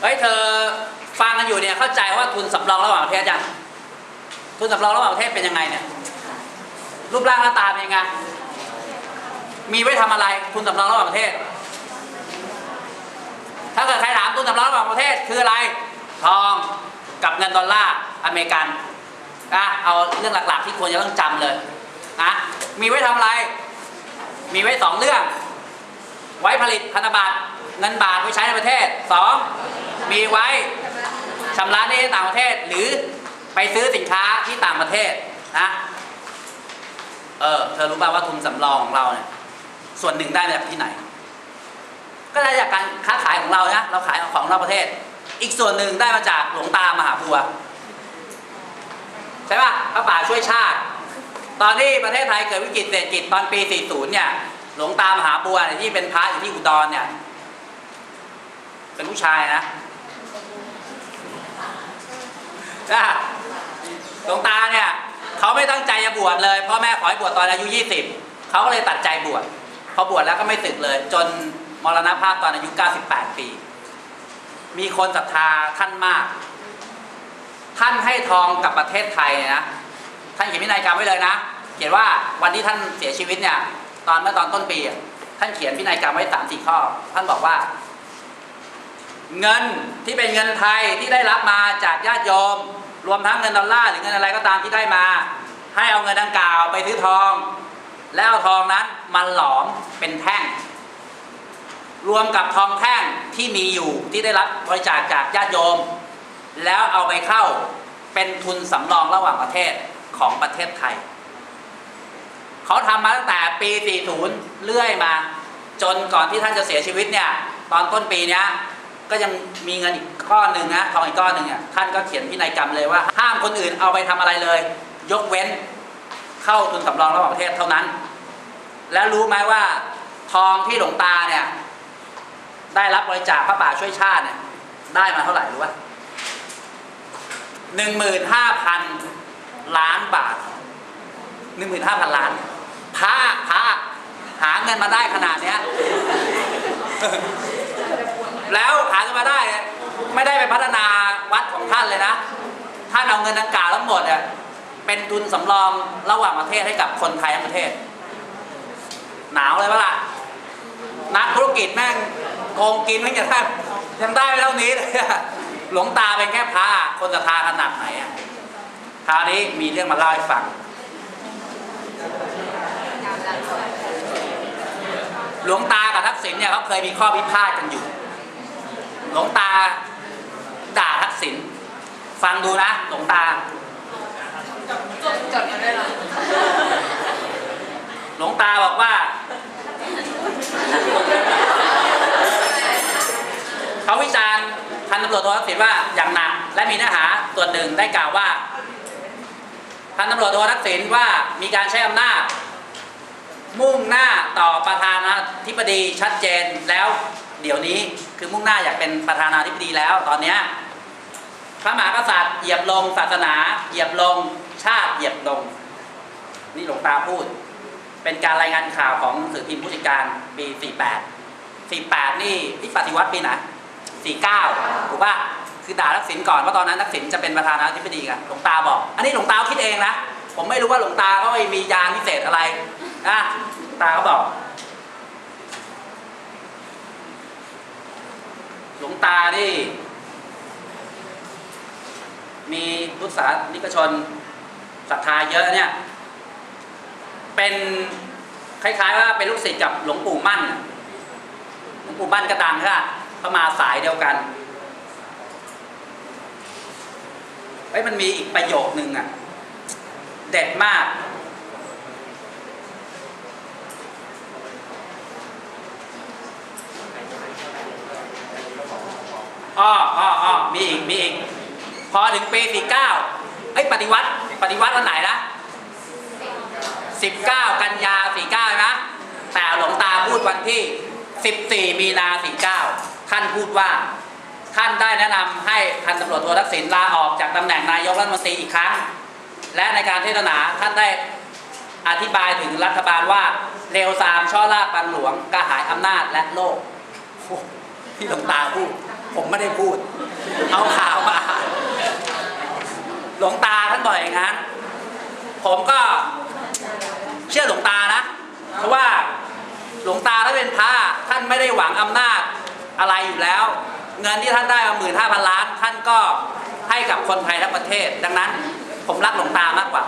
เฮ้ยเธอฟังกันอยู่เนี่ยเข้าใจว่าทุนสำรองระหว่างประเทศยังทุนสำรองระหว่างประเทศเป็นยังไงเนี่ยรูปร่างหน้าตาเป็นยังไงมีไว้ทำอะไรทุนสำรองระหว่างประเทศ ถ้าเกิดใครถามทุนสำรองระหว่างประเทศคืออะไร ทองกับเงินดอลลาร์อเมริกันนะเอาเรื่องหลักๆที่ควรจะต้องจำเลยนะมีไว้ทำอะไร มีไว้สองเรื่อง ไว้ผลิตพันธบัตรเงินบาทไว้ใช้ในประเทศสอง มีไว้ชำระหนี้ให้ต่างประเทศหรือไปซื้อสินค้าที่ต่างประเทศนะ เออ เธอรู้ป่าวว่าทุนสำรองของเราเนี่ย ส่วนหนึ่งได้มาจากที่ไหน ก็ได้จากการค้าขายของเรานะเราขายของนอกประเทศ อีกส่วนหนึ่งได้มาจากหลวงตามหาบัวใช่ป่ะพระป่าช่วยชาติ ตอนที่ประเทศไทยเกิดวิกฤตเศรษฐกิจตอนปี 40 เนี่ย หลวงตามหาบัวเนี่ยที่เป็นพระอยู่ที่อุดรเนี่ย เป็นผู้ชายนะ หลวงตาเนี่ยเขาไม่ตั้งใจจะบวชเลยพ่อแม่ขอให้บวชตอนอายุ 20เขาก็เลยตัดใจบวชพอบวชแล้วก็ไม่สึกเลย จนมรณภาพตอนอายุ 98 ปี มีคนศรัทธาท่านมาก ท่านให้ทองกับประเทศไทยเนี่ยนะท่านเขียนพินัยกรรมไว้เลยนะ เขียนว่าวันที่ท่านเสียชีวิตเนี่ยตอนเมื่อตอนต้นปีท่านเขียนพินัยกรรมไว้สามสี่ข้อ ท่านบอกว่า เงินที่เป็นเงินไทยที่ได้รับมาจากญาติโยม รวมทั้งเงินดอลลาร์หรือเงินอะไรก็ตามที่ได้มา ให้เอาเงินดังกล่าวไปซื้อทอง แล้วเอาทองนั้นมาหลอมเป็นแท่ง รวมกับทองแท่งที่มีอยู่ที่ได้รับบริจาคจากญาติโยม แล้วเอาไปเข้าเป็นทุนสำรองระหว่างประเทศของประเทศไทย เขาทำมาตั้งแต่ปี 40 เรื่อยมา จนก่อนที่ท่านจะเสียชีวิตเนี่ย ตอนต้นปีเนี้ย ก็ยังมีเงินอีกก้อนหนึ่งนะทองอีกก้อนหนึ่งเนี่ยท่านก็เขียนพินัยกรรมเลยว่า ห้ามคนอื่นเอาไปทำอะไรเลย ยกเว้นเข้าทุนสำรองระหว่างประเทศเท่านั้น แล้วรู้ไหมว่าทองที่หลวงตาเนี่ย ได้รับบริจาคพระป่าช่วยชาติเนี่ย ได้มาเท่าไหร่รู้ป่ะหนึ่งหมื่นห้าพันล้านบาทหนึ่งหมื่นห้าพันล้านพระพระหาเงินมาได้ขนาดเนี้ย แล้วหาเงินมาได้ ไม่ได้ไปพัฒนาวัดของท่านเลยนะ ท่านเอาเงินดังกล่าวทั้งหมดเนี่ยเป็นทุนสำรองระหว่างประเทศให้กับคนไทยทั้งประเทศ หนาวเลยปะล่ะนักธุรกิจแม่งโกงกินไม่กระทั่งยังได้ไม่เท่านี้เลยหลวงตาเป็นแค่พระคนศรัทธาขนาดไหนอะคราวนี้มีเรื่องมาเล่าให้ฟังหลวงตากับทักษิณเนี่ยเขาเคยมีข้อพิพาทกันอยู่ หลวงตาด่าทักษิณฟังดูนะหลวงตาจดมาได้หรอหลวงตาบอกว่าเขาวิจารณ์พันตำรวจโททักษิณว่าอย่างหนัก และมีเนื้อหาส่วนหนึ่งได้กล่าวว่าพันตำรวจโททักษิณว่ามีการใช้อำนาจมุ่งหน้าต่อประธานาธิบดีชัดเจนแล้ว เดี๋ยวนี้คือมุ่งหน้าอยากเป็นประธานาธิบดีแล้ว ตอนเนี้ยพระมหากษัตริย์เหยียบลงศาสนา เหยียบลงชาติเหยียบลง นี่หลวงตาพูด เป็นการรายงานข่าวของสื่อพิมพ์ผู้จัดการปี 48 48 นี่ที่ปฏิวัติปีไหน49ถูกปะคือด่าทักษิณก่อนเพราตอนนั้นทักษิณจะเป็นประธานาธิบดีกันหลวงตาบอก อันนี้หลวงตาคิดเองนะผมไม่รู้ว่าหลวงตาเขามียานพิเศษอะไรนะตาเขาบอก หลวงตานี่มีพุทธศาสนิกชนศรัทธาเยอะเนี่ย เป็นคล้ายๆว่าเป็นลูกศิษย์กับหลวงปู่มั่น หลวงปู่มั่นก็ดังค่ะก็มาสายเดียวกันเฮ้ยมันมีอีกประโยคนึงอะ เด็ดมาก อ้ออ้ออ้อ มีอีกมีอีก พอถึงปี49เก้าไอ้ปฏิวัติปฏิวัติวันไหนนะ19กันยา49นะแต่หลวงตาพูดวันที่14มีนา49ท่านพูดว่าท่านได้แนะนำให้พันตำรวจโททักษิณลาออกจากตำแหน่งนายกรัฐมนตรีอีกครั้ง และในการเทศนาท่านได้อธิบายถึงรัฐบาลว่าเร็วซามช่อลาบปันหลวงกระหายอำนาจและโลกที่หลวงตาพูด ผมไม่ได้พูด เอาข่าวมาอ่าหลวงตาท่านบ่อกอย่างนั้น ผมก็เชื่อหลวงตานะ เพราะว่าหลวงตาถ้าเป็นพระท่านไม่ได้หวังอำนาจอะไรอยู่แล้ว เงินที่ท่านได้มาหมื่นห้าพันล้าน ท่านก็ให้กับคนไทยทั้งประเทศ ดังนั้น ผมรักหลวงตามากกว่า